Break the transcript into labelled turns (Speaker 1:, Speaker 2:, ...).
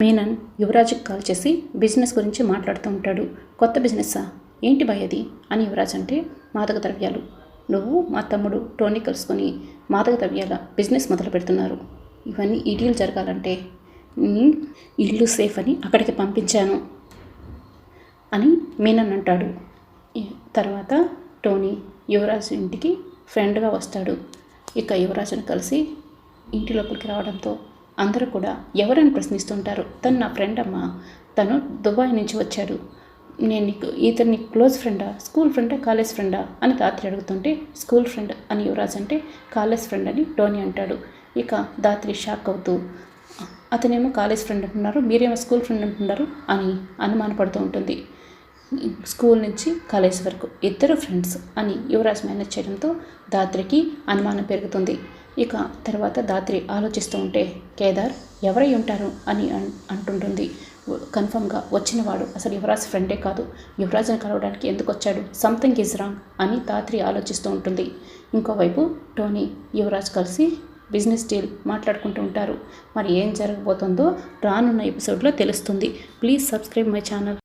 Speaker 1: మీనన్ యువరాజ్కి కాల్ చేసి బిజినెస్ గురించి మాట్లాడుతూ ఉంటాడు. కొత్త బిజినెస్సా? ఏంటి భయ్ అది? అని యువరాజ్ అంటే మాదక ద్రవ్యాలు. నువ్వు మా తమ్ముడు టోనీ కలుసుకొని మాదక ద్రవ్యాల బిజినెస్ మొదలు పెడుతున్నారు. ఇవన్నీ ఈ డీల్ జరగాలంటే ఇల్లు సేఫ్ అని అక్కడికి పంపించాను. అని మీనన్ అంటాడు. తర్వాత టోనీ యువరాజ్ ఇంటికి ఫ్రెండ్గా వస్తాడు. ఇక యువరాజును కలిసి ఇంటి లోపలికి రావడంతో అందరూ కూడా ఎవరని ప్రశ్నిస్తుంటారు? తను నా ఫ్రెండ్ అమ్మ. తను దుబాయ్ నుంచి వచ్చాడు. నేను నీకు ఇతని క్లోజ్ ఫ్రెండా స్కూల్ ఫ్రెండా కాలేజ్ ఫ్రెండా అని దాత్రి అడుగుతుంటే స్కూల్ ఫ్రెండ్ అని యువరాజ్ అంటే కాలేజ్ ఫ్రెండ్ అని టోనీ అంటాడు. ఇక దాత్రి షాక్ అవుతూ అతనేమో కాలేజ్ ఫ్రెండ్ అంటున్నారు మీరేమో స్కూల్ ఫ్రెండ్ అంటున్నారు అని అనుమానపడుతూ ఉంటుంది. స్కూల్ నుంచి కాలేజ్ వరకు ఇద్దరు ఫ్రెండ్స్ అని యువరాజ్ మేనేజ్ చేయడంతో దాత్రికి అనుమానం పెరుగుతుంది. ఇక తర్వాత దాత్రి ఆలోచిస్తూ ఉంటే కేదార్ ఎవరై ఉంటారు అని అన్- అంటుంటుంది. కన్ఫర్మ్గా వచ్చినవాడు అసలు యువరాజ్ ఫ్రెండే కాదు. యువరాజ్ని కలవడానికి ఎందుకు వచ్చాడు సంథింగ్ ఈజ్ రాంగ్ అని దాత్రి ఆలోచిస్తూ ఉంటుంది. ఇంకోవైపు టోనీ యువరాజ్ కలిసి బిజినెస్ డీల్ మాట్లాడుకుంటూ ఉంటారు. మరి ఏం జరగబోతుందో రానున్న ఎపిసోడ్లో తెలుస్తుంది. Please subscribe my channel.